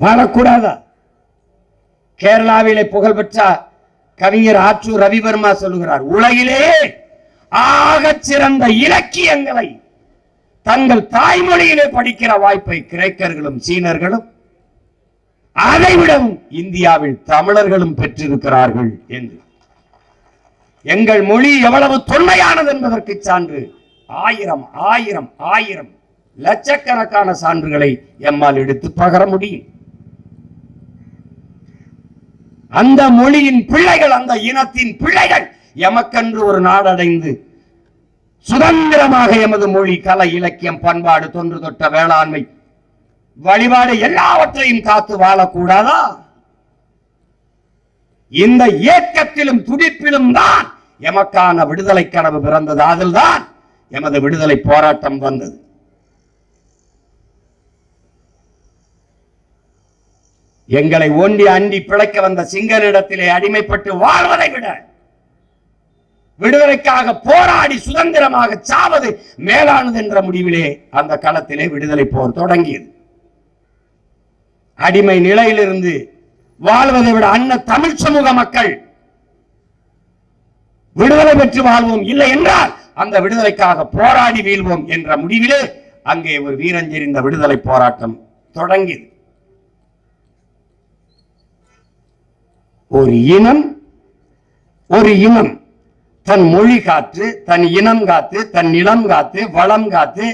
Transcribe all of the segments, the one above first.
வாழக்கூடாதா? கேரளாவிலே புகழ்பெற்ற கவிஞர் ஆற்றூர் ரவிவர்மா சொல்லுகிறார் உலகிலே ஆக சிறந்த இலக்கியங்களை தங்கள் தாய்மொழியிலே படிக்கிற வாய்ப்பை கிரேக்கர்களும் சீனர்களும் அதைவிடவும் இந்தியாவில் தமிழர்களும் பெற்றிருக்கிறார்கள் என்று. எங்கள் மொழி எவ்வளவு தொன்மையானது என்பதற்கு சான்று ஆயிரம் ஆயிரம் ஆயிரம் லட்சக்கணக்கான சான்றுகளை எம்மால் எடுத்து பகர முடியும். அந்த மொழியின் பிள்ளைகள் அந்த இனத்தின் பிள்ளைகள் எமக்கென்று ஒரு நாடடைந்து சுதந்திரமாக எமது மொழி கலை இலக்கியம் பண்பாடு தொன்று தொட்ட வேளாண்மை வழிபாடு எல்லாவற்றையும் காத்து வாழக்கூடாதா? இந்த இயக்கத்திலும் துடிப்பிலும் தான் எமக்கான விடுதலை கனவு பிறந்தது. அதில்தான் எமது விடுதலை போராட்டம் வந்தது. எங்களை ஒண்டி அண்டி பிழைக்க வந்த சிங்கனிடத்திலே அடிமைப்பட்டு வாழ்வதை விட விடுதலைக்காக போராடி சுதந்திரமாக சாவது மேலானது என்ற முடிவிலே அந்த களத்திலே விடுதலை போர் தொடங்கியது. அடிமை நிலையிலிருந்து வாழ்வதை விட அன்ன தமிழ் சமூக மக்கள் விடுதலை பெற்று வாழ்வோம் இல்லை என்றால் அந்த விடுதலைக்காக போராடி வீழ்வோம் என்ற முடிவிலே அங்கே ஒரு வீரஞ்செறிந்த விடுதலை போராட்டம் தொடங்கியது. ஒரு இனம் ஒரு இனம். தன் மொழி காத்து தன் இனம் காத்து தன் நிலம் காத்து வளம் காத்து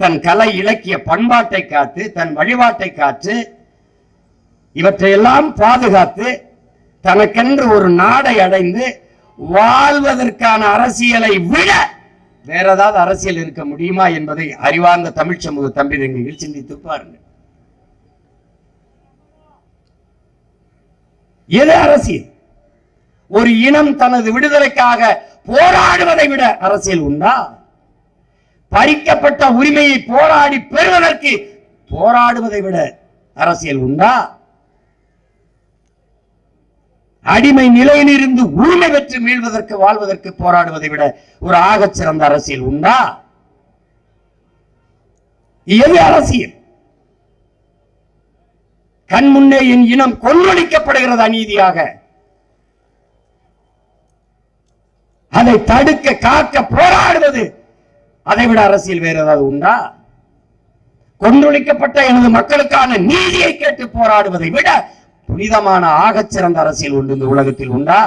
தன் கலை இலக்கிய பண்பாட்டை காத்து தன் வழிபாட்டை காத்து இவற்றையெல்லாம் பாதுகாத்து தனக்கென்று ஒரு நாடை அடைந்து வாழ்வதற்கான அரசியலை விட வேற ஏதாவது அரசியல் இருக்க முடியுமா என்பதை அறிவார்ந்த தமிழ் சமூக தம்பிதங்கள் சிந்தித்து பாருங்கள். எது அரசியல். ஒரு இனம் தனது விடுதலைக்காக போராடுவதை விட அரசியல் உண்டா? பறிக்கப்பட்ட உரிமையை போராடி பெறுவதற்கு போராடுவதை விட அரசியல் உண்டா? அடிமை நிலையிலிருந்து உரிமை பெற்று மீள்வதற்கு வாழ்வதற்கு போராடுவதை விட ஒரு ஆகச்சிறந்த அரசியல் உண்டா? எது அரசியல். கண் முன்னே என் இனம் கொன்றொழிக்கப்படுகிறது அநீதியாக அதை தடுக்க காக்க போராடுவது அதை விட அரசியல் வேறு ஏதாவது உண்டா? கொன்றொழிக்கப்பட்ட எனது மக்களுக்கான நீதியை கேட்டு போராடுவதை விட புனிதமான ஆகச்சிறந்த அரசியல் உண்டு இந்த உலகத்தில் உண்டா?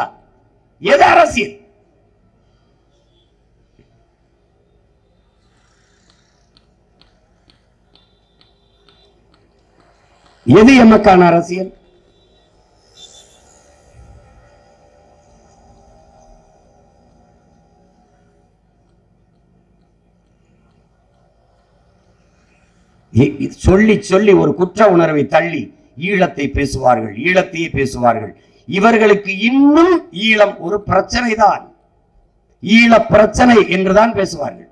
எது அரசியல்? எது எமக்கான அரசியல்? சொல்லி சொல்லி ஒரு குற்ற உணர்வை தள்ளி ஈழத்தை பேசுவார்கள் ஈழத்தையே பேசுவார்கள். இவர்களுக்கு இன்னும் ஈழம் ஒரு பிரச்சனை தான் ஈழ பிரச்சனை என்றுதான் பேசுவார்கள்.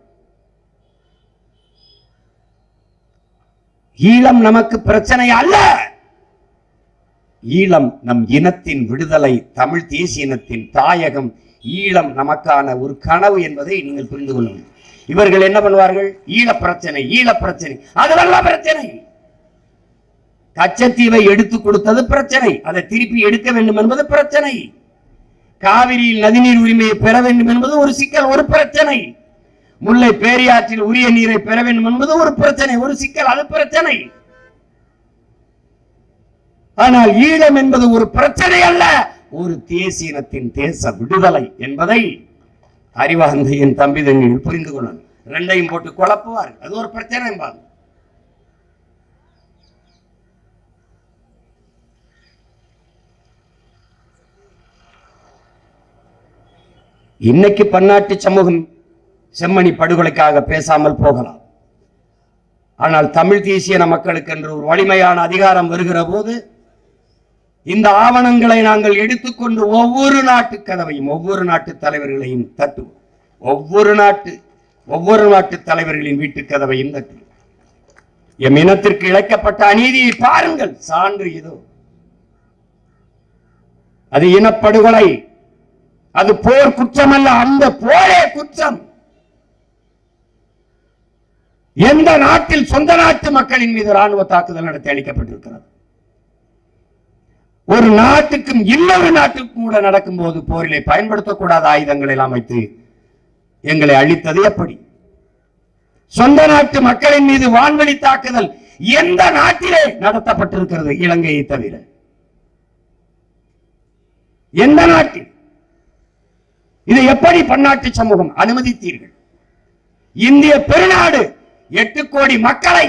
ஈழம் நமக்கு பிரச்சனை அல்ல. ஈழம் நம் இனத்தின் விடுதலை தமிழ் தேசிய இனத்தின் தாயகம் ஈழம் நமக்கான ஒரு கனவு என்பதை நீங்கள் புரிந்து கொள்ளுங்கள் இவர்கள் என்ன பண்ணுவார்கள்? ஈழ பிரச்சனை ஈழ பிரச்சனை. அதுவெல்லாம் பிரச்சனை. கச்சத்தீவை எடுத்து கொடுத்தது பிரச்சனை. அதை திருப்பி எடுக்க வேண்டும் என்பது பிரச்சனை. காவிரியில் நதிநீர் உரிமையை பெற வேண்டும் என்பது ஒரு சிக்கல் ஒரு பிரச்சனை. முல்லை பேரியாற்றில் உரிய நீரை பெற வேண்டும் என்பது ஒரு பிரச்சனை ஒரு சிக்கல் அது பிரச்சனை. ஆனால் ஈழம் என்பது ஒரு பிரச்சனை அல்ல ஒரு தேசியனத்தின் தேச விடுதலை என்பதை அறிவார்ந்த என் தம்பி தங்கிகள் புரிந்து கொள்ளணும். ரெண்டையும் போட்டு குழப்புவார் அது ஒரு பிரச்சனை என்பாங்க இன்னைக்கு பன்னாட்டு சமூகம் செம்மணி படுகொலைக்காக பேசாமல் போகலாம். ஆனால் தமிழ் தேசிய மக்களுக்கு என்று ஒரு வலிமையான அதிகாரம் வருகிற போது இந்த ஆவணங்களை நாங்கள் எடுத்துக்கொண்டு ஒவ்வொரு நாட்டு கதவையும் ஒவ்வொரு நாட்டு தலைவர்களையும் தட்டுவோம். ஒவ்வொரு நாட்டு ஒவ்வொரு நாட்டு தலைவர்களின் வீட்டு கதவையும் தட்டுவோம். எம் இனத்திற்கு இழைக்கப்பட்ட அநீதியை பாருங்கள் சான்று இதோ. அது இனப்படுகொலை. அது போர் குற்றம் அல்ல அந்த போரே குற்றம். எந்த நாட்டில் சொந்த நாட்டு மக்களின் மீது ராணுவ தாக்குதல் நடத்தி அளிக்கப்பட்டிருக்கிறது? ஒரு நாட்டுக்கும் இன்னொரு நாட்டுக்கும் கூட நடக்கும் போது போரிலே பயன்படுத்தக்கூடாத ஆயுதங்களை அமைத்து எங்களை அழித்தது எப்படி? சொந்த நாட்டு மக்களின் மீது வான்வழி தாக்குதல் எந்த நாட்டிலே நடத்தப்பட்டிருக்கிறது இலங்கையை தவிர? எந்த நாட்டில்? இதை எப்படி பன்னாட்டு சமூகம் அனுமதித்தீர்கள்? இந்திய பெருநாடு எட்டு கோடி மக்களை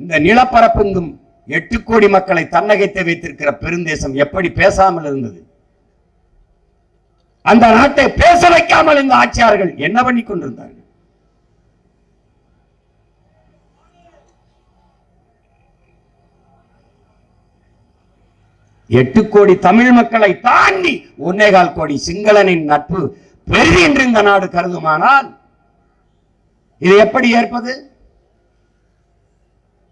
இந்த நிலப்பரப்புங்கும் எட்டு கோடி மக்களை தன்னகைத்து வைத்திருக்கிற பெருந்தேசம் எப்படி பேசாமல் இருந்தது? அந்த நாட்டை பேச வைக்காமல் இந்த ஆட்சியாளர்கள் என்ன பண்ணி கொண்டிருந்தார்கள்? எட்டு கோடி தமிழ் மக்களை தாண்டி ஒன்னேகால் கோடி சிங்களனின் நட்பு பெரிய என்று இந்த நாடு கருதுமானால் இது எப்படி ஏற்பது?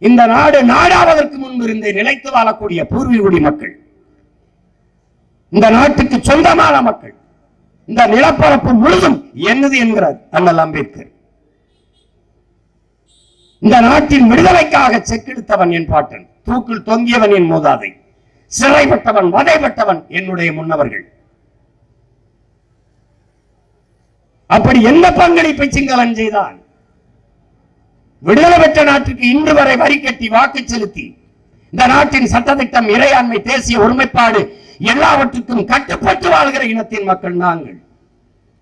இந்த நாடு நாடாவதற்கு முன்பு இருந்து நிலைத்து வாழக்கூடிய பூர்வீகுடி மக்கள் இந்த நாட்டுக்கு சொந்தமான மக்கள் இந்த நிலப்பரப்பு முழுதும் என்னது என்கிறார் அண்ணல் அம்பேத்கர். இந்த நாட்டின் விடுதலைக்காக செக்கெடுத்தவன் என் பாட்டன் தூக்கில் தொங்கியவன் என் மூதாதை சிறைப்பட்டவன் வதைப்பட்டவன் என்னுடைய முன்னவர்கள். அப்படி என்ன பங்களிப்பை சிங்களன் செய்தான்? விடுதலை பெற்ற நாட்டுக்கு இன்று வரை வரி கட்டி வாக்கு செலுத்தி இந்த நாட்டின் சட்டத்திட்டம் இறையாண்மை தேசிய ஒருமைப்பாடு எல்லாவற்றுக்கும் கட்டுப்பட்டு வாழ்கிற இனத்தின் மக்கள் நாங்கள்.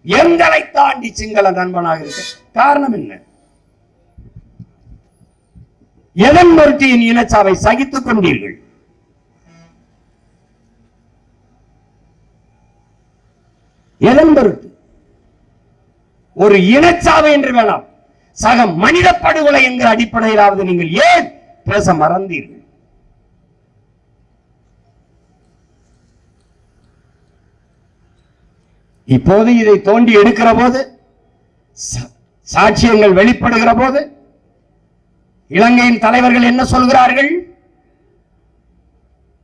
எங்களை தாண்டி சிங்கள நண்பனாக இருக்க காரணம் என்ன? எதன் முருட்டியின் இனச்சாவை சகித்துக் கொண்டீர்கள்? எதன் பொருட்டு ஒரு இனச்சாவை என்று வேணாம். சக மனித படுகொலை என்கிற அடிப்படையிலாவது நீங்கள் ஏன் பேச மறந்தீர்கள்? இப்போது இதை தோண்டி எடுக்கிற போது சாட்சியங்கள் வெளிப்படுகிற போது இலங்கையின் தலைவர்கள் என்ன சொல்கிறார்கள்?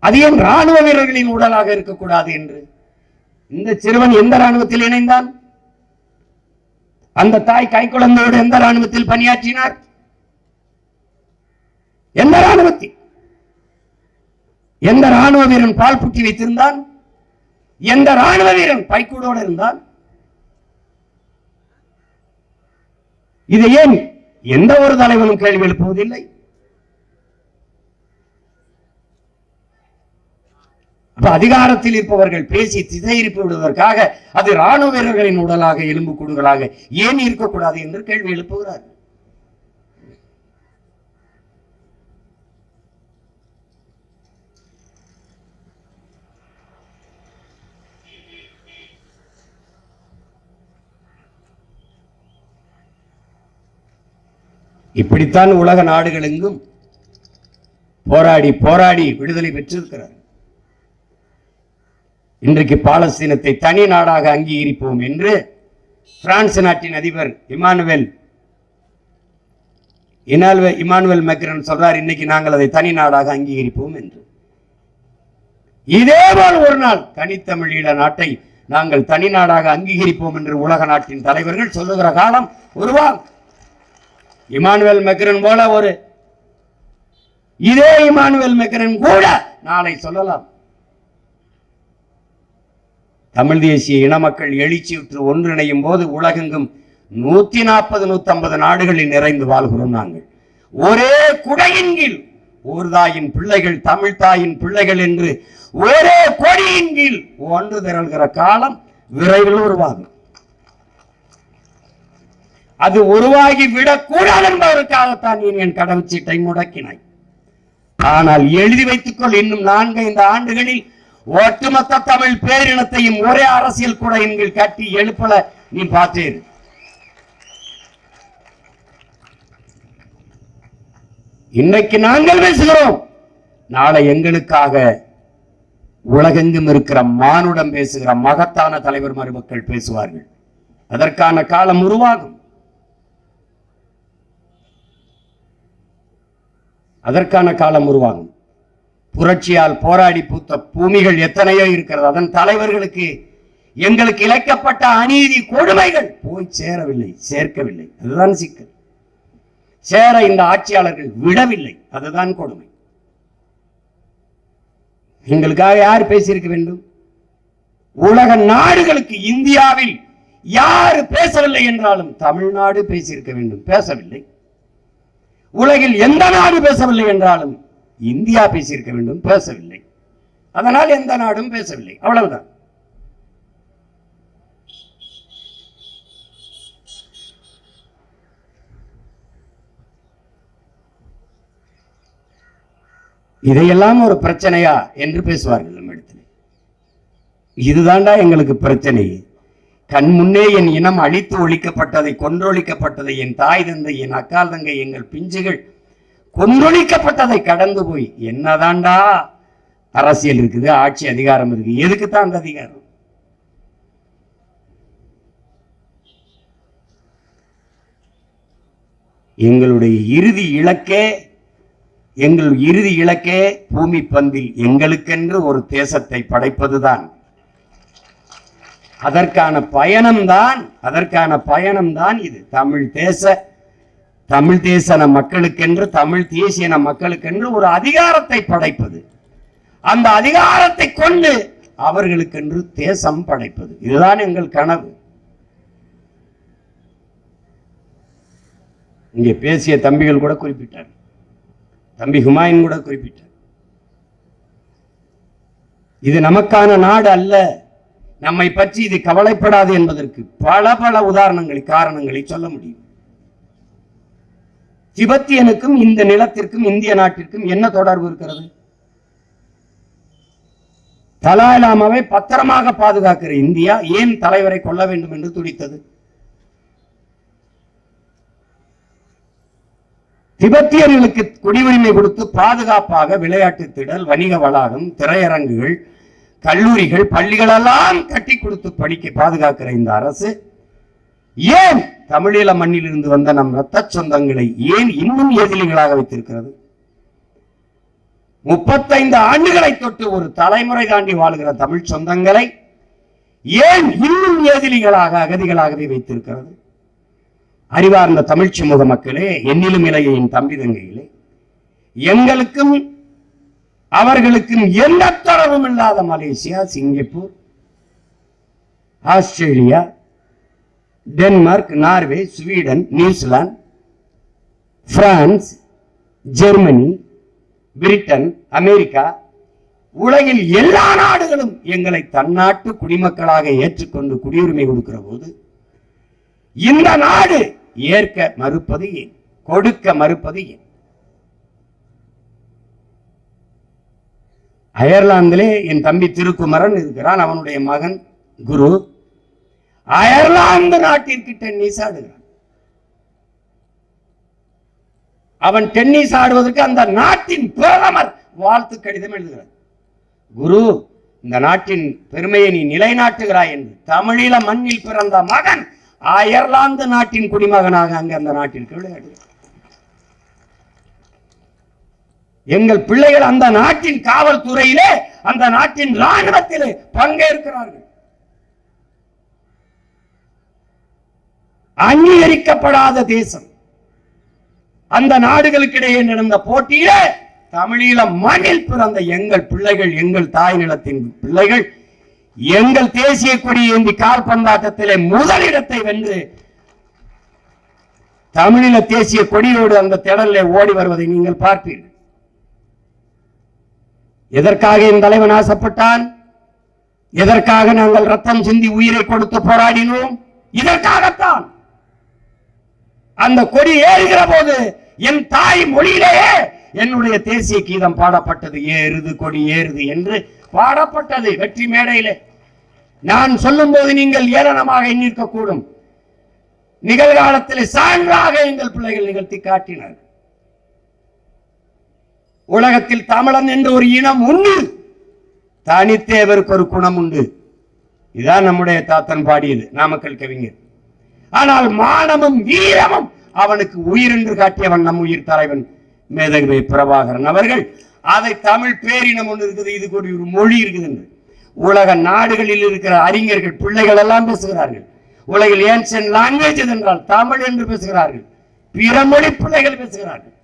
அது ஏன் ராணுவ வீரர்களின் உடலாக இருக்கக்கூடாது என்று. இந்த சிறுவன் எந்த ராணுவத்தில் இணைந்தான்? அந்த தாய் கைக்குழந்தையோடு எந்த ராணுவத்தில் பணியாற்றினார்? எந்த ராணுவத்தில் எந்த ராணுவ வீரன் பால் புட்டி வைத்திருந்தான்? எந்த ராணுவ வீரன் பைக்கூடோடு இருந்தான்? இதை ஏன் எந்த ஒரு தலைவனும் கேள்வி எழுப்புவதில்லை? அப்ப அதிகாரத்தில் இருப்பவர்கள் பேசி திசையிருப்பு விடுவதற்காக அது ராணுவ வீரர்களின் உடலாக எலும்பு கூடுகளாக ஏன் இருக்கக்கூடாது என்று கேள்வி எழுப்புகிறார். இப்படித்தான் உலக நாடுகள் எங்கும் போராடி போராடி விடுதலை பெற்றிருக்கிறார். இன்றைக்கு பாலஸ்தீனத்தை தனி நாடாக அங்கீகரிப்போம் என்று பிரான்ஸ் நாட்டின் அதிபர் இமானுவேல். இனால்வே இமானுவேல் மெக்ரன் சொல்றார் இன்னைக்கு நாங்கள் அதை தனி நாடாக அங்கீகரிப்போம் என்று. இதேபோல் ஒரு நாள் தனித்தமிழீழ நாட்டை நாங்கள் தனி நாடாக அங்கீகரிப்போம் என்று உலக நாட்டின் தலைவர்கள் சொல்லுகிற காலம் உருவாகும் இமானுவேல் மெக்ரன் போல ஒரு. இதே இமானுவேல் மெக்ரன் கூட நாளை சொல்லலாம். தமிழ் தேசிய இன மக்கள் எழுச்சியுற்று ஒன்றிணையும் போது உலகெங்கும் நூத்தி நாற்பது நூத்தி நாடுகளில் நிறைந்து வாழ்கிறோம் நாங்கள். ஒரே குடையின் கீழ் ஒரு தாயின் பிள்ளைகள் தமிழ் தாயின் பிள்ளைகள் என்று ஒரே கொடியின் கீழ் ஒன்று திரள்கிற காலம் விரைவில் உருவாகும். அது உருவாகி விடக்கூடாது என்பதற்காகத்தான் நீ என் கடவுச்சீட்டை முடக்கினாய். ஆனால் எழுதி வைத்துக்கொள் இன்னும் நான்கு ஐந்து ஆண்டுகளில் ஒட்டுமொத்த தமிழ் பேரினத்தையும் ஒரே அரசியல் கூட எங்கள் கட்டி எழுப்பல நீ பார்த்தேன். இன்னைக்கு நாங்கள் பேசுகிறோம். நாளை எங்களுக்காக உலகெங்கும் இருக்கிற மானுடம் பேசுகிற மகத்தான தலைவர் மருமக்கள் பேசுவார்கள். அதற்கான காலம் உருவாகும். அதற்கான காலம் உருவாகும். புரட்சியால் போராடி பூத்த பூமிகள் எத்தனையோ இருக்கிறது. அதன் தலைவர்களுக்கு எங்களுக்கு இழைக்கப்பட்ட அநீதி கொடுமைகள் போய் சேரவில்லை சேர்க்கவில்லை. அதுதான் சிக்கல். சேர இந்த ஆட்சியாளர்கள் விடவில்லை. அதுதான் கொடுமை. எங்களுக்காக யார் பேசியிருக்க வேண்டும்? உலக நாடுகளுக்கு இந்தியாவில் யாரு பேசவில்லை என்றாலும் தமிழ்நாடு பேசியிருக்க வேண்டும். பேசவில்லை. உலகில் எந்த நாடு பேசவில்லை என்றாலும் இந்தியா பேசியிருக்க வேண்டும் பேசவில்லை. அதனால் எந்த நாடும் பேசவில்லை. அவ்வளவுதான். இதையெல்லாம் ஒரு பிரச்சனையா என்று பேசுவார்கள் நம்ம இடத்துல. இதுதான்டா எங்களுக்கு பிரச்சனை. கண் முன்னே என் இனம் அழித்து ஒழிக்கப்பட்டதை கொன்றொழிக்கப்பட்டதை என் தாய் தந்தை என் அக்கால் தங்கை எங்கள் பிஞ்சுகள் கொந்தளிக்கப்பட்டதை கடந்து போய் என்னதான்டா அரசியல் இருக்குது ஆட்சி அதிகாரம் இருக்கு எதுக்கு தான் அந்த அதிகாரம்? எங்களுடைய இறுதி இலக்கே எங்கள் இறுதி இலக்கே பூமி பந்தில் எங்களுக்கென்று ஒரு தேசத்தை படைப்பதுதான். அதற்கான பயணம்தான் அதற்கான பயணம்தான் இது. தமிழ் தேச தமிழ் தேசன மக்களுக்கென்று தமிழ் தேசியன மக்களுக்கென்று ஒரு அதிகாரத்தை படைப்பது. அந்த அதிகாரத்தை கொண்டு அவர்களுக்கென்று தேசம் படைப்பது. இதுதான் எங்கள் கனவு. இங்கே பேசிய தம்பிகள் கூட குறிப்பிட்டார். தம்பி ஹுமாயூன் கூட குறிப்பிட்டார். இது நமக்கான நாடு அல்ல. நம்மை பற்றி இது கவலைப்படாது என்பதற்கு பல பல உதாரணங்களை காரணங்களை சொல்ல முடியும். திபெத்தியனுக்கும் இந்த நிலத்திற்கும் இந்திய நாட்டிற்கும் என்ன தொடர்பு இருக்கிறது? தலாயலாமாவை பத்திரமாக பாதுகாக்கிற இந்தியா ஏன் தலைவரை கொள்ள வேண்டும் என்று துடித்தது? திபெத்தியர்களுக்கு குடியுரிமை கொடுத்து பாதுகாப்பாக விளையாட்டு திடல் வணிக வளாகம் திரையரங்குகள் கல்லூரிகள் பள்ளிகளெல்லாம் கட்டி கொடுத்து படிக்க பாதுகாக்கிற இந்த அரசு ஏன் தமிழீழ மண்ணிலிருந்து வந்த நம் இரத்த சொந்தங்களை ஏன் இன்னும் எதிரிகளாக வைத்திருக்கிறது? முப்பத்தைந்து ஆண்டுகளை தொட்டு ஒரு தலைமுறை தாண்டி வாழ்கிற தமிழ் சொந்தங்களை ஏன் இன்னும் ஏதிலிகளாக அகதிகளாகவே வைத்திருக்கிறது? அறிவார்ந்த தமிழ் சமூக மக்களே எண்ணிலும் இலையின் தம்பி தங்கைகளே எங்களுக்கும் அவர்களுக்கும் எந்த தொடர்பும் இல்லாத Malaysia Singapore Australia Denmark Norway Sweden New Zealand France Germany Britain America உலகில் எல்லா நாடுகளும் எங்களை தன்னாட்டு குடிமக்களாக ஏற்றுக்கொண்டு குடியுரிமை கொடுக்கிற போது இந்த நாடு ஏற்க மறுப்பது ஏன்? கொடுக்க மறுப்பது ஏன்? அயர்லாந்திலே என் தம்பி திருக்குமரன் இருக்கிறான். அவனுடைய மகன் குரு. அயர்லாந்து நாட்டிற்கு டென்னிஸ் ஆடுகிறான் அவன் டென்னிஸ் ஆடுவதற்கு அந்த நாட்டின் பிரதமர் வாழ்த்து கடிதம் எழுதுகிறார். குரு இந்த நாட்டின் பெருமையை நீ நிலைநாட்டுகிறாய் என்று தமிழீழ மண்ணில் பிறந்த மகன் அயர்லாந்து நாட்டின் குடிமகனாக அங்கு அந்த நாட்டிற்கு விளையாடுகிறார். எங்கள் பிள்ளைகள் அந்த நாட்டின் காவல்துறையிலே அந்த நாட்டின் ராணுவத்திலே பங்கேற்கிறார்கள். அங்கீகரிக்கப்படாத தேசம். அந்த நாடுகளுக்கிடையே நடந்த போட்டியில தமிழீழ மண்ணில் பிறந்த எங்கள் பிள்ளைகள் எங்கள் தாய் நிலத்தின் பிள்ளைகள் எங்கள் தேசிய கொடி ஏந்தி கால்பந்தாட்டத்திலே முதலிடத்தை வென்று தமிழீழ தேசிய கொடியோடு அந்த திடலிலே ஓடி வருவதை நீங்கள் பார்ப்பீர்கள். எதற்காக என் தலைவன் ஆசைப்பட்டான்? எதற்காக நாங்கள் ரத்தம் சிந்தி உயிரை கொடுத்து போராடினோம்? இதற்காகத்தான் அந்த கொடி ஏறுகிற போது என் தாய் மொழியிலேயே என்னுடைய தேசிய கீதம் பாடப்பட்டது. ஏறுது கொடி ஏறுது என்று பாடப்பட்டது வெற்றி மேடையிலே. நான் சொல்லும் போது நீங்கள் ஏளனமாக எண்ணிருக்க கூடும் நிகழ்காலத்தில் சான்றாக எங்கள் பிள்ளைகள் நிகழ்த்தி காட்டினர். உலகத்தில் தமிழன் என்ற ஒரு இனம் உண்டு. தனித்தேவருக்கு ஒரு குணம் உண்டு. இதான் நம்முடைய தாத்தன் பாடியது. நாமக்கல் கவிஞர். ஆனால் மானமும் வீரமும் அவனுக்கு உயிர் என்று காட்டியவன் நம் உயிர் தலைவன் மேதகவி பிரபாகரன் அவர்கள். அதை தமிழ் பேரினம் ஒன்று இருக்குது இது ஒரு ஒரு மொழி இருக்குது என்று. உலக நாடுகளில் இருக்கிற அறிஞர்கள் பிள்ளைகள் எல்லாம் பேசுகிறார்கள். உலகில் ஏன்சன் லாங்குவேஜ் என்றால் தமிழ் என்று பேசுகிறார்கள். பிற மொழி பிள்ளைகள் பேசுகிறார்கள்.